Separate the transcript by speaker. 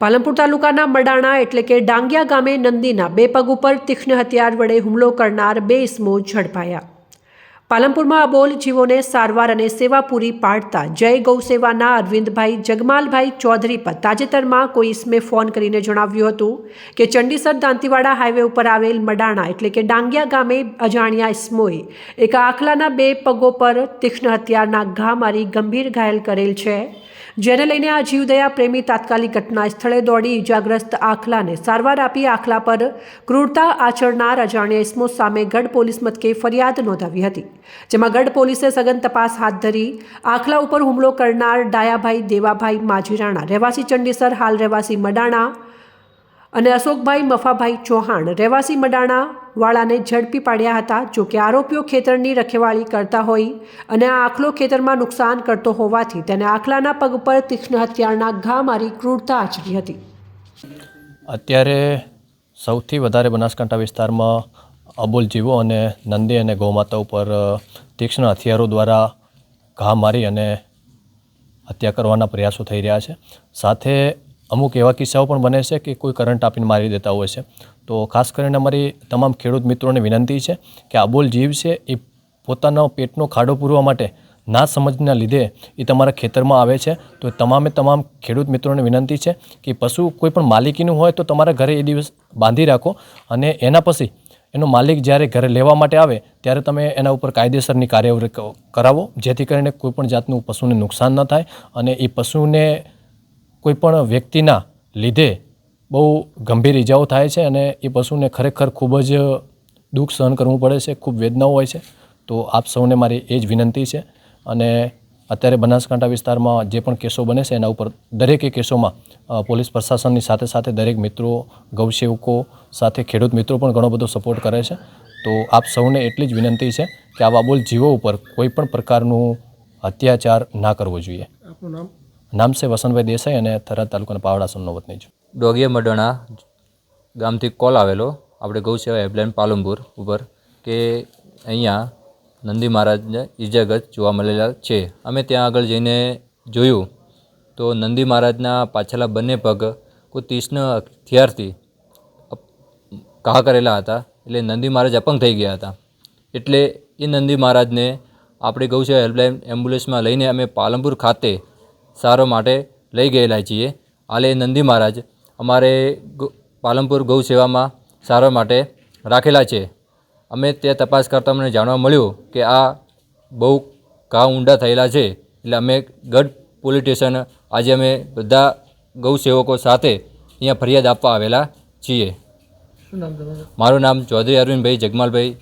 Speaker 1: પાલનપુર તાલુકાના મડાણા એટલે કે ડાંગિયા ગામે નંદીના બે પગ ઉપર તીક્ષ્ણ હથિયાર વડે હુમલો કરનાર બે ઇસમો ઝડપાયા. પાલનપુરમાં અબોલ જીવોને સારવાર અને સેવા પૂરી પાડતા જય ગૌ સેવાના અરવિંદભાઈ જગમાલભાઈ ચૌધરી પર તાજેતરમાં કોઈ ઇસમે ફોન કરીને જણાવ્યું હતું કે ચંડીસર દાંતીવાડા હાઈવે ઉપર આવેલ મડાણા એટલે કે ડાંગિયા ગામે અજાણ્યા ઇસમોએ એક આખલાના બે પગો પર તીક્ષ્ણ હથિયારના ઘા મારી ગંભીર ઘાયલ કરેલ છે. જેને લઈને આ જીવદયા પ્રેમી તાત્કાલિક ઘટના સ્થળે દોડી ઇજાગ્રસ્ત આખલાને સારવાર આપી આખલા પર ક્રૂરતા આચરનાર અજાણ્યા ઇસમો સામે ગઢ પોલીસ મથકે ફરિયાદ નોંધાવી હતી. જેમાં ગઢ પોલીસે સઘન તપાસ હાથ ધરી, આખલા ઉપર હુમલો કરનાર ડાયાભાઈ, દેવાભાઈ માજીરાણા, રહેવાસી ચંડીસર, હાલ રહેવાસી મડાણા અને અશોકભાઈ મફાભાઈ ચૌહાણ, રહેવાસી મડાણા વાળાને ઝડપી પાડ્યા હતા. જોકે આરોપીઓ ખેતરની રખેવાળી કરતા હોય અને આ આખલો ખેતરમાં નુકસાન કરતો હોવાથી તેને આખલાના પગ પર તીક્ષ્ણ હથિયારના ઘા મારી ક્રૂરતા આચરી હતી.
Speaker 2: અત્યારે સૌથી વધારે બનાસકાંઠા વિસ્તારમાં અબોલ જીવો અને નંદી અને ગૌમાતા ઉપર તીક્ષ્ણ હથિયારો દ્વારા ઘા મારી અને હત્યા કરવાના પ્રયાસો થઈ રહ્યા છે. સાથે અમુક એવા કિસ્સાઓ પણ બને છે કે કોઈ કરંટ આપીને મારી દેતા હોય છે. તો ખાસ કરીને અમારી તમામ ખેડૂત મિત્રોને વિનંતી છે કે અબોલ જીવ છે એ પોતાનો પેટનો ખાડો પૂરવા માટે ના સમજના લીધે એ તમારા ખેતરમાં આવે છે. તો તમામે તમામ ખેડૂત મિત્રોને વિનંતી છે કે પશુ કોઈ પણ માલિકીનું હોય તો તમારા ઘરે એ દિવસ બાંધી રાખો અને એના પછી એનો માલિક જ્યારે ઘરે લેવા માટે આવે, ત્યારે તમે એના ઉપર કાયદેસરની કાર્યવાહી કરાવો, જેથી કરીને કોઈપણ જાતનું પશુને નુકસાન ન થાય અને એ પશુને કોઈ પણ વ્યક્તિના લીધે બહુ ગંભીર ઈજાઓ થાય છે અને એ પશુને ખરેખર ખૂબ જ દુઃખ સહન કરવું પડે છે, ખૂબ વેદનાઓ હોય છે. તો આપ સૌને મારી એ જ વિનંતી છે અને અત્યારે બનાસકાંઠા વિસ્તારમાં જે પણ કેસો બને છે એના ઉપર દરેકે કેસોમાં પોલીસ પ્રશાસનની સાથે સાથે દરેક મિત્રો ગૌસેવકો સાથે ખેડૂત મિત્રો પણ ઘણો બધો સપોર્ટ કરે છે. તો આપ સૌને એટલી જ વિનંતી છે કે આવા બોલ જીવો ઉપર કોઈ પણ પ્રકારનું અત્યાચાર ના કરવો જોઈએ. નામ? છે વસંતભાઈ દેસાઈ અને થરાદ તાલુકાના પાવડા સમનો વતની છું.
Speaker 3: ડોગિયા મડણા ગામથી કોલ આવેલો આપણે ગૌસેવા હેલ્પલાઇન પાલનપુર ઉપર કે અહીંયા નંદી મહારાજને ઈજાગ્રસ્ત જોવા મળેલા છે. અમે ત્યાં આગળ જઈને જોયું તો નંદી મહારાજના પાછળના બંને પગ કોઈ તીક્ષ્ણ હથિયારથી ઘા કરેલા હતા. એટલે નંદી મહારાજ અપંગ થઈ ગયા હતા. એટલે એ નંદી મહારાજને આપણે ગૌસેવા હેલ્પલાઇન એમ્બ્યુલન્સમાં લઈને અમે પાલનપુર ખાતે સારો માટે લઈ ગયેલા છીએ. હાલે નંદી મહારાજ અમારે પાલનપુર ગૌ સેવામાં સારવાર માટે રાખેલા છે. અમે તે તપાસ કરતાં અમને જાણવા મળ્યું કે આ બહુ ઘા ઊંડા થયેલા છે. એટલે અમે ગઢ પોલીસ સ્ટેશન આજે અમે બધા ગૌ સેવકો સાથે અહીંયા ફરિયાદ આપવા આવેલા છીએ. મારું નામ ચૌધરી અરવિંદભાઈ જગમાલભાઈ